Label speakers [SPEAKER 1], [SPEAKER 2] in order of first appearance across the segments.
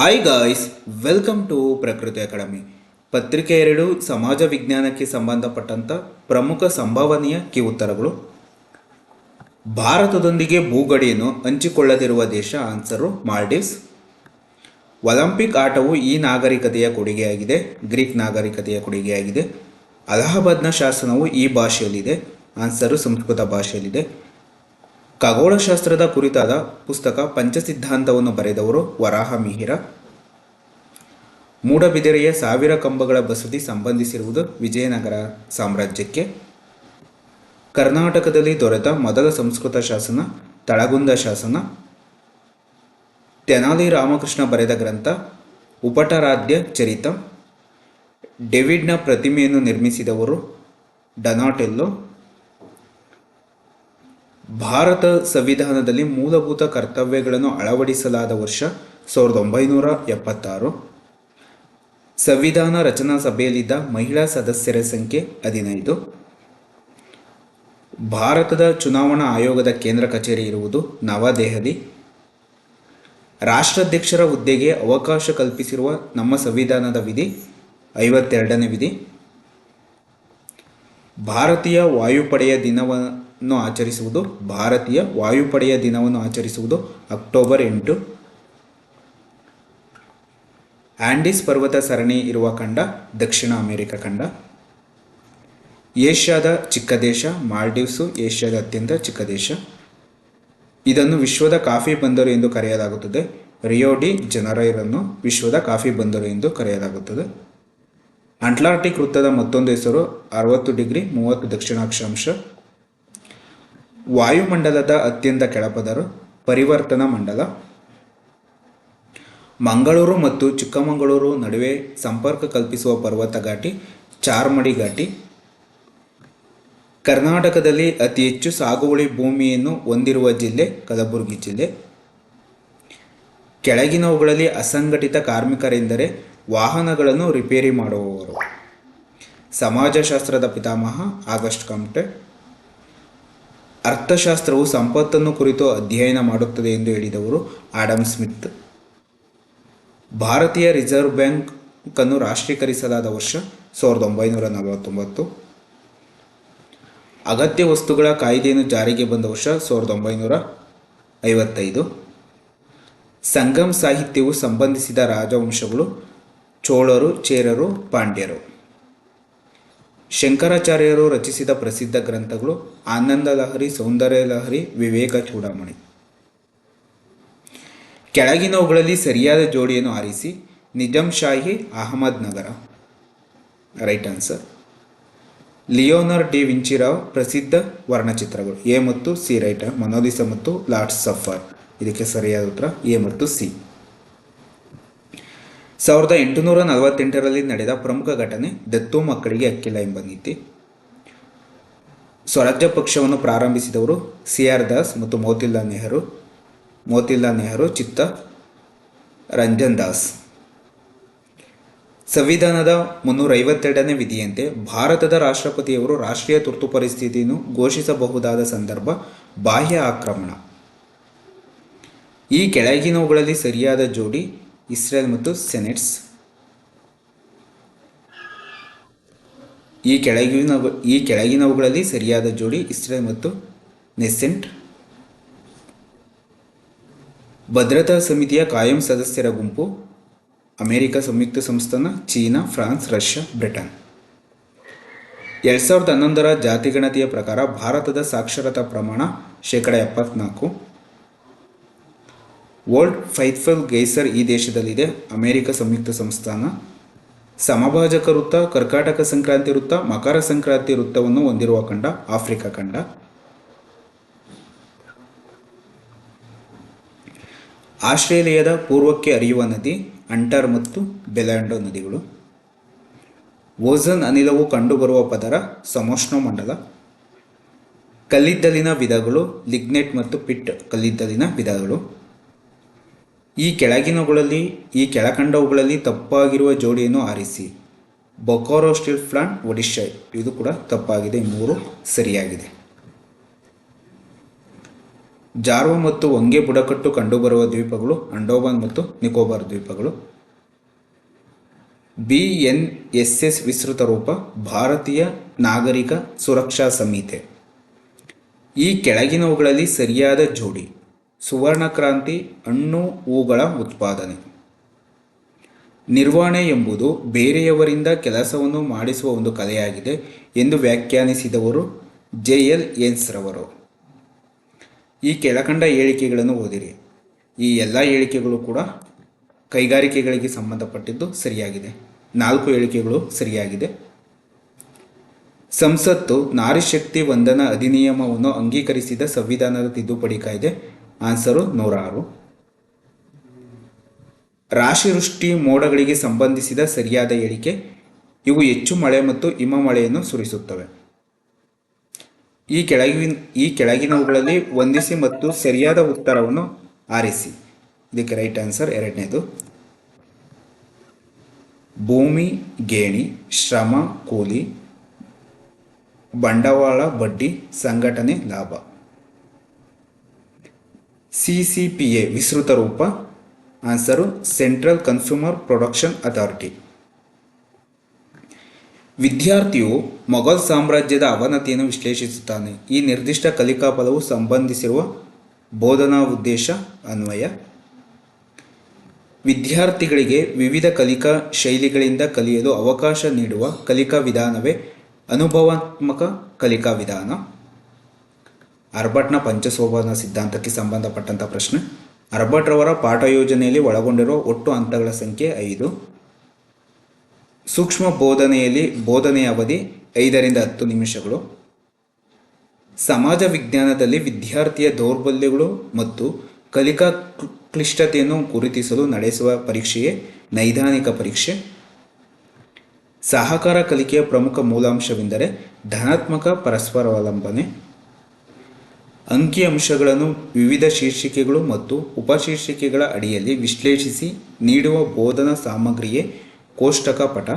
[SPEAKER 1] Hi guys welcome to Prakriti academy ಪತ್ರಿಕೆ ಎರಡು, ಸಮಾಜ ವಿಜ್ಞಾನಕ್ಕೆ ಸಂಬಂಧಪಟ್ಟಂಥ ಪ್ರಮುಖ ಸಂಭವನೀಯ ಕಿ ಉತ್ತರಗಳು ಭಾರತದೊಂದಿಗೆ ಭೂಗಡಿಯನ್ನು ಹಂಚಿಕೊಳ್ಳದಿರುವ ದೇಶ ಆನ್ಸರು ಮಾಲ್ಡೀವ್ಸ್. ಒಲಿಂಪಿಕ್ ಆಟವು ಈ ನಾಗರಿಕತೆಯ ಕೊಡುಗೆಯಾಗಿದೆ, ಗ್ರೀಕ್ ನಾಗರಿಕತೆಯ ಕೊಡುಗೆಯಾಗಿದೆ. ಅಲಹಾಬಾದ್ನ ಶಾಸನವು ಈ ಭಾಷೆಯಲ್ಲಿದೆ ಆನ್ಸರು ಸಂಸ್ಕೃತ ಭಾಷೆಯಲ್ಲಿದೆ. ಖಗೋಳಶಾಸ್ತ್ರದ ಕುರಿತಾದ ಪುಸ್ತಕ ಪಂಚಸಿದ್ಧಾಂತವನ್ನು ಬರೆದವರು ವರಾಹ ಮಿಹಿರ. ಮೂಡಬಿದಿರೆಯ ಸಾವಿರ ಕಂಬಗಳ ಬಸದಿ ಸಂಬಂಧಿಸಿರುವುದು ವಿಜಯನಗರ ಸಾಮ್ರಾಜ್ಯಕ್ಕೆ. ಕರ್ನಾಟಕದಲ್ಲಿ ದೊರೆತ ಮೊದಲ ಸಂಸ್ಕೃತ ಶಾಸನ, ತಳಗುಂದ ಶಾಸನ. ತೆನಾಲಿ ರಾಮಕೃಷ್ಣ ಬರೆದ ಗ್ರಂಥ, ಉಪಟರಾಧ್ಯ ಚರಿತ. ಡೇವಿಡ್ನ ಪ್ರತಿಮೆಯನ್ನು ನಿರ್ಮಿಸಿದವರು ಡನಾಟೆಲ್ಲೋ. ಭಾರತ ಸಂವಿಧಾನದಲ್ಲಿ ಮೂಲಭೂತ ಕರ್ತವ್ಯಗಳನ್ನು ಅಳವಡಿಸಲಾದ ವರ್ಷ ಸಾವಿರದ ಒಂಬೈನೂರ ಎಪ್ಪತ್ತಾರು. ಸಂವಿಧಾನ ರಚನಾ ಸಭೆಯಲ್ಲಿದ್ದ ಮಹಿಳಾ ಸದಸ್ಯರ ಸಂಖ್ಯೆ ಹದಿನೈದು. ಭಾರತದ ಚುನಾವಣಾ ಆಯೋಗದ ಕೇಂದ್ರ ಕಚೇರಿ ಇರುವುದು ನವದೆಹಲಿ. ರಾಷ್ಟ್ರಾಧ್ಯಕ್ಷರ ಹುದ್ದೆಗೆ ಅವಕಾಶ ಕಲ್ಪಿಸಿರುವ ನಮ್ಮ ಸಂವಿಧಾನದ ವಿಧಿ ಐವತ್ತೆರಡನೇ ವಿಧಿ. ಭಾರತೀಯ ವಾಯುಪಡೆಯ ದಿನವನ್ನು ಆಚರಿಸುವುದು, ಭಾರತೀಯ ವಾಯುಪಡೆಯ ದಿನವನ್ನು ಆಚರಿಸುವುದು, ಅಕ್ಟೋಬರ್ ಎಂಟು. ಆಂಡೀಸ್ ಪರ್ವತ ಸರಣಿ ಇರುವ ಖಂಡ, ದಕ್ಷಿಣ ಅಮೆರಿಕ ಖಂಡ. ಏಷ್ಯಾದ ಚಿಕ್ಕ ದೇಶ, ಮಾಲ್ಡೀವ್ಸು ಏಷ್ಯಾದ ಅತ್ಯಂತ ಚಿಕ್ಕ ದೇಶ. ಇದನ್ನು ವಿಶ್ವದ ಕಾಫಿ ಬಂದರು ಎಂದು ಕರೆಯಲಾಗುತ್ತದೆ. ರಿಯೋಡಿ ಜನರೈರನ್ನು ವಿಶ್ವದ ಕಾಫಿ ಬಂದರು ಎಂದು ಕರೆಯಲಾಗುತ್ತದೆ. ಅಟ್ಲಾಂಟಿಕ್ ವೃತ್ತದ ಮತ್ತೊಂದು ಹೆಸರು, ಅರವತ್ತು ಡಿಗ್ರಿ ಮೂವತ್ತು ದಕ್ಷಿಣಾಕ್ಷಾಂಶ. ವಾಯುಮಂಡಲದ ಅತ್ಯಂತ ಕೆಳಪದರು ಪರಿವರ್ತನಾ ಮಂಡಲ. ಮಂಗಳೂರು ಮತ್ತು ಚಿಕ್ಕಮಗಳೂರು ನಡುವೆ ಸಂಪರ್ಕ ಕಲ್ಪಿಸುವ ಪರ್ವತ ಘಾಟಿ ಚಾರ್ಮಡಿ ಘಾಟಿ ಕರ್ನಾಟಕದಲ್ಲಿ ಅತಿ ಹೆಚ್ಚು ಸಾಗುವಳಿ ಭೂಮಿಯನ್ನು ಹೊಂದಿರುವ ಜಿಲ್ಲೆ ಕಲಬುರಗಿ ಜಿಲ್ಲೆ. ಕೆಳಗಿನವುಗಳಲ್ಲಿ ಅಸಂಘಟಿತ ಕಾರ್ಮಿಕರೆಂದರೆ ವಾಹನಗಳನ್ನು ರಿಪೇರಿ ಮಾಡುವವರು. ಸಮಾಜಶಾಸ್ತ್ರದ ಪಿತಾಮಹ ಆಗಸ್ಟ್ ಕಾಮ್ಟೆ ಅರ್ಥಶಾಸ್ತ್ರವು ಸಂಪತ್ತನ್ನು ಕುರಿತು ಅಧ್ಯಯನ ಮಾಡುತ್ತದೆ ಎಂದು ಹೇಳಿದವರು ಆಡಮ್ ಸ್ಮಿತ್. ಭಾರತೀಯ ರಿಸರ್ವ್ ಬ್ಯಾಂಕನ್ನು ರಾಷ್ಟ್ರೀಕರಿಸಲಾದ ವರ್ಷ ಸಾವಿರದ ಒಂಬೈನೂರ ನಲವತ್ತೊಂಬತ್ತು. ಅಗತ್ಯ ವಸ್ತುಗಳ ಕಾಯ್ದೆಯನ್ನು ಜಾರಿಗೆ ಬಂದ ವರ್ಷ ಸಾವಿರದ ಒಂಬೈನೂರ ಐವತ್ತೈದು. ಸಂಗಮ್ ಸಾಹಿತ್ಯವು ಸಂಬಂಧಿಸಿದ ರಾಜವಂಶಗಳು ಚೋಳರು, ಚೇರರು, ಪಾಂಡ್ಯರು. ಶಂಕರಾಚಾರ್ಯರು ರಚಿಸಿದ ಪ್ರಸಿದ್ಧ ಗ್ರಂಥಗಳು ಆನಂದ ಲಹರಿ ಸೌಂದರ್ಯ ಲಹರಿ ವಿವೇಕ ಚೂಡಾಮಣಿ. ಕೆಳಗಿನವುಗಳಲ್ಲಿ ಸರಿಯಾದ ಜೋಡಿಯನ್ನು ಆರಿಸಿ Nizam Shahi Ahmednagar. Right answer. Leonardo da ವಿಂಚಿರಾವ್ ಪ್ರಸಿದ್ಧ ವರ್ಣಚಿತ್ರಗಳು. ಎ ಮತ್ತು ಸಿ ರೈಟ್ ಮನೋದಿಸ ಮತ್ತು ಲಾರ್ಡ್ ಸಫರ್. ಇದಕ್ಕೆ ಸರಿಯಾದ ಉತ್ತರ ಎ ಮತ್ತು ಸಿ. ಸಾವಿರದ ಎಂಟುನೂರ ನಲವತ್ತೆಂಟರಲ್ಲಿ ನಡೆದ ಪ್ರಮುಖ ಘಟನೆ ದತ್ತು ಮಕ್ಕಳಿಗೆ ಅಕ್ಕಿಲ್ಲ ಎಂಬ ನೀತಿ. ಸ್ವರಾಜ್ಯ ಪಕ್ಷವನ್ನು ಪ್ರಾರಂಭಿಸಿದವರು ಸಿ ಆರ್ ದಾಸ್ ಮತ್ತು ಮೋತಿಲಾಲ್ ನೆಹರು ಮೋತಿಲಾಲ್ ನೆಹರು, ಚಿತ್ತ ರಂಜನ್ ದಾಸ್. ಸಂವಿಧಾನದ ಮುನ್ನೂರ ಐವತ್ತೆರಡನೇ ವಿಧಿಯಂತೆ ಭಾರತದ ರಾಷ್ಟ್ರಪತಿಯವರು ರಾಷ್ಟ್ರೀಯ ತುರ್ತು ಪರಿಸ್ಥಿತಿಯನ್ನು ಘೋಷಿಸಬಹುದಾದ ಸಂದರ್ಭ ಬಾಹ್ಯ ಆಕ್ರಮಣ. ಈ ಕೆಳಗಿನವುಗಳಲ್ಲಿ ಸರಿಯಾದ ಜೋಡಿ ಇಸ್ರೇಲ್ ಮತ್ತು ಸೆನೆಟ್ಸ್. ಈ ಕೆಳಗಿನ ಈ ಕೆಳಗಿನವುಗಳಲ್ಲಿ ಸರಿಯಾದ ಜೋಡಿ ಇಸ್ರೇಲ್ ಮತ್ತು ನೆಸೆಂಟ್. ಭದ್ರತಾ ಸಮಿತಿಯ ಕಾಯಂ ಸದಸ್ಯರ ಗುಂಪು, ಅಮೆರಿಕ ಸಂಯುಕ್ತ ಸಂಸ್ಥಾನ, ಚೀನಾ, ಫ್ರಾನ್ಸ್, ರಷ್ಯಾ, ಬ್ರಿಟನ್. ಎರಡು ಸಾವಿರದ ಹನ್ನೊಂದರ ಜಾತಿಗಣತಿಯ ಪ್ರಕಾರ ಭಾರತದ ಸಾಕ್ಷರತಾ ಪ್ರಮಾಣ ಶೇಕಡ ಎಪ್ಪತ್ನಾಲ್ಕು. ವರ್ಲ್ಡ್ ಫೈತ್ಫಲ್ ಗೈಸರ್ ಈ ದೇಶದಲ್ಲಿದೆ. ಅಮೆರಿಕ ಸಂಯುಕ್ತ ಸಂಸ್ಥಾನ. ಸಮಭಾಜಕ ವೃತ್ತ, ಕರ್ಕಾಟಕ ಸಂಕ್ರಾಂತಿ ವೃತ್ತ, ಮಕರ ಸಂಕ್ರಾಂತಿ ವೃತ್ತವನ್ನು ಹೊಂದಿರುವ ಖಂಡ, ಆಫ್ರಿಕಾ ಖಂಡ. ಆಸ್ಟ್ರೇಲಿಯಾದ ಪೂರ್ವಕ್ಕೆ ಹರಿಯುವ ನದಿ, ಅಂಟರ್ ಮತ್ತು ಬೆಲಾಂಡೋ ನದಿಗಳು. ಓಝನ್ ಅನಿಲವು ಕಂಡುಬರುವ ಪದರ, ಸಮೋಷ್ಣ ಮಂಡಲ. ಕಲ್ಲಿದ್ದಲಿನ ವಿಧಗಳು, ಲಿಗ್ನೆಟ್ ಮತ್ತು ಪಿಟ್ ಕಲ್ಲಿದ್ದಲಿನ ವಿಧಗಳು. ಈ ಕೆಳಗಿನವುಗಳಲ್ಲಿ, ಈ ಕೆಳಕಂಡವುಗಳಲ್ಲಿ ತಪ್ಪಾಗಿರುವ ಜೋಡಿಯನ್ನು ಆರಿಸಿ. ಬೊಕಾರೋ ಸ್ಟೀಲ್ ಪ್ಲಾಂಟ್ ಒಡಿಶಾ ಇದು ಕೂಡ ತಪ್ಪಾಗಿದೆ ಮೂರು ಸರಿಯಾಗಿದೆ. ಜಾರ್ವ ಮತ್ತು ಒಂಗೆ ಬುಡಕಟ್ಟು ಕಂಡುಬರುವ ದ್ವೀಪಗಳು ಅಂಡೋಬಾನ್ ಮತ್ತು ನಿಕೋಬಾರ್ ದ್ವೀಪಗಳು. ಬಿ ಎನ್ ಎಸ್ ಎಸ್ ವಿಸ್ತೃತ ರೂಪ, ಭಾರತೀಯ ನಾಗರಿಕ ಸುರಕ್ಷಾ ಸಂಹಿತೆ. ಈ ಕೆಳಗಿನವುಗಳಲ್ಲಿ ಸರಿಯಾದ ಜೋಡಿ. ಸುವರ್ಣಕ್ರಾಂತಿ ಹಣ್ಣು ಹೂಗಳ ಉತ್ಪಾದನೆ. ನಿರ್ವಹಣೆ ಎಂಬುದು ಬೇರೆಯವರಿಂದ ಕೆಲಸವನ್ನು ಮಾಡಿಸುವ ಒಂದು ಕಲೆಯಾಗಿದೆ ಎಂದು ವ್ಯಾಖ್ಯಾನಿಸಿದವರು ಜೆ. ಎಲ್. ರವರು. ಈ ಕೆಳಕಂಡ ಹೇಳಿಕೆಗಳನ್ನು ಓದಿರಿ. ಈ ಎಲ್ಲ ಹೇಳಿಕೆಗಳು ಕೂಡ ಕೈಗಾರಿಕೆಗಳಿಗೆ ಸಂಬಂಧಪಟ್ಟಿದ್ದು ಸರಿಯಾಗಿದೆ. ನಾಲ್ಕು ಹೇಳಿಕೆಗಳು ಸರಿಯಾಗಿದೆ. ಸಂಸತ್ತು ನಾರಿಶಕ್ತಿ ವಂದನಾ ಅಧಿನಿಯಮವನ್ನು ಅಂಗೀಕರಿಸಿದ ಸಂವಿಧಾನದ ತಿದ್ದುಪಡಿ ಕಾಯ್ದೆ ಆನ್ಸರು ನೂರಾರು. ರಾಶಿವೃಷ್ಟಿ ಮೋಡಗಳಿಗೆ ಸಂಬಂಧಿಸಿದ ಸರಿಯಾದ ಹೇಳಿಕೆ, ಇವು ಹೆಚ್ಚು ಮಳೆ ಮತ್ತು ಹಿಮ ಮಳೆಯನ್ನು ಸುರಿಸುತ್ತವೆ. ಈ ಕೆಳಗಿನ, ಈ ಕೆಳಗಿನವುಗಳಲ್ಲಿ ಹೊಂದಿಸಿ ಮತ್ತು ಸರಿಯಾದ ಉತ್ತರವನ್ನು ಆರಿಸಿ. ಇದಕ್ಕೆ ರೈಟ್ ಆನ್ಸರ್ ಎರಡನೇದು. ಭೂಮಿ, ಗೇಣಿ, ಶ್ರಮ, ಕೂಲಿ, ಬಂಡವಾಳ, ಬಡ್ಡಿ, ಸಂಘಟನೆ, ಲಾಭ. ಸಿ ಸಿ ಪಿ ಎ ವಿಸ್ತೃತ ರೂಪ. Answer central consumer production authority. ವಿದ್ಯಾರ್ಥಿಯು ಮೊಘಲ್ ಸಾಮ್ರಾಜ್ಯದ ಅವನತಿಯನ್ನು ವಿಶ್ಲೇಷಿಸುತ್ತಾನೆ. ಈ ನಿರ್ದಿಷ್ಟ ಕಲಿಕಾ ಫಲವು ಸಂಬಂಧಿಸಿರುವ ಬೋಧನಾ ಉದ್ದೇಶ, ಅನ್ವಯ. ವಿದ್ಯಾರ್ಥಿಗಳಿಗೆ ವಿವಿಧ ಕಲಿಕಾ ಶೈಲಿಗಳಿಂದ ಕಲಿಯಲು ಅವಕಾಶ ನೀಡುವ ಕಲಿಕಾ ವಿಧಾನವೇ ಅನುಭವಾತ್ಮಕ ಕಲಿಕಾ ವಿಧಾನ. ಅರ್ಬಟ್ನ ಪಂಚಸೋಭನ ಸಿದ್ಧಾಂತಕ್ಕೆ ಸಂಬಂಧಪಟ್ಟಂಥ ಪ್ರಶ್ನೆ. ಅರ್ಬಟ್ ರವರ ಪಾಠ ಯೋಜನೆಯಲ್ಲಿ ಒಳಗೊಂಡಿರುವ ಒಟ್ಟು ಹಂತಗಳ ಸಂಖ್ಯೆ ಐದು. ಸೂಕ್ಷ್ಮ ಬೋಧನೆಯಲ್ಲಿ ಬೋಧನೆಯ ಅವಧಿ ಐದರಿಂದ ಹತ್ತು ನಿಮಿಷಗಳು. ಸಮಾಜ ವಿಜ್ಞಾನದಲ್ಲಿ ವಿದ್ಯಾರ್ಥಿಯ ದೌರ್ಬಲ್ಯಗಳು ಮತ್ತು ಕಲಿಕಾ ಕ್ಲ್- ಕ್ಲಿಷ್ಟತೆಯನ್ನು ಗುರುತಿಸಲು ನಡೆಸುವ ಪರೀಕ್ಷೆಯೇ ನೈದಾನಿಕ ಪರೀಕ್ಷೆ. ಸಹಕಾರ ಕಲಿಕೆಯ ಪ್ರಮುಖ ಮೂಲಾಂಶವೆಂದರೆ ಧನಾತ್ಮಕ ಪರಸ್ಪರಾವಲಂಬನೆ ಅಂಕಿಅಂಶಗಳನ್ನು ವಿವಿಧ ಶೀರ್ಷಿಕೆಗಳು ಮತ್ತು ಉಪಶೀರ್ಷಿಕೆಗಳ ಅಡಿಯಲ್ಲಿ ವಿಶ್ಲೇಷಿಸಿ ನೀಡುವ ಬೋಧನಾ ಸಾಮಗ್ರಿಯೇ ಕೋಷ್ಟಕ ಪಟ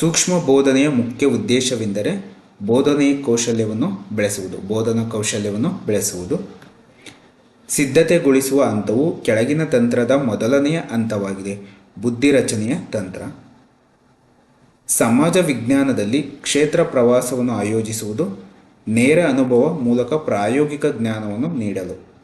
[SPEAKER 1] ಸೂಕ್ಷ್ಮ ಬೋಧನೆಯ ಮುಖ್ಯ ಉದ್ದೇಶವೆಂದರೆ ಬೋಧನೆಯ ಕೌಶಲ್ಯವನ್ನು ಬೆಳೆಸುವುದು, ಬೋಧನಾ ಕೌಶಲ್ಯವನ್ನು ಬೆಳೆಸುವುದು. ಸಿದ್ಧತೆಗೊಳಿಸುವ ಹಂತವು ಕೆಳಗಿನ ತಂತ್ರದ ಮೊದಲನೆಯ ಹಂತವಾಗಿದೆ, ಬುದ್ಧಿ ರಚನೆಯ ತಂತ್ರ. ಸಮಾಜ ವಿಜ್ಞಾನದಲ್ಲಿ ಕ್ಷೇತ್ರ ಪ್ರವಾಸವನ್ನು ಆಯೋಜಿಸುವುದು ನೇರ ಅನುಭವ ಮೂಲಕ ಪ್ರಾಯೋಗಿಕ ಜ್ಞಾನವನ್ನು ನೀಡಲು.